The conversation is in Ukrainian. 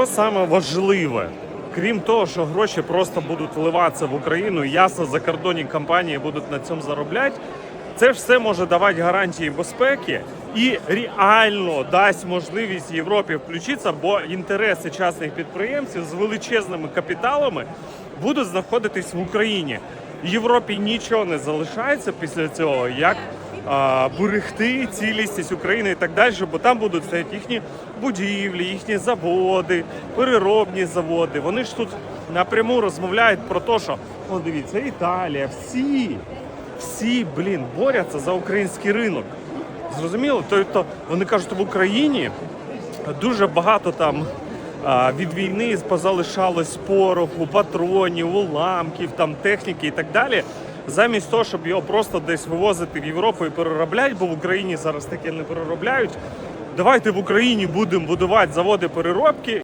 Що саме важливе, крім того, що гроші просто будуть вливатися в Україну, ясно, закордонні компанії будуть на цьому заробляти. Це ж все може давати гарантії безпеки і реально дасть можливість Європі включитися, бо інтереси частних підприємців з величезними капіталами будуть знаходитись в Україні. Європі нічого не залишається після цього, як берегти цілісність України і так далі, бо там будуть стояти їхні будівлі, їхні заводи, переробні заводи. Вони ж тут напряму розмовляють про те, що о, дивіться, Італія, всі, всі, блін, борються за український ринок. Зрозуміло? Тобто вони кажуть, в Україні дуже багато там від війни позалишалось пороху, патронів, уламків, там техніки і так далі. Замість того, щоб його просто десь вивозити в Європу і переробляти, бо в Україні зараз таке не переробляють. Давайте в Україні будемо будувати заводи переробки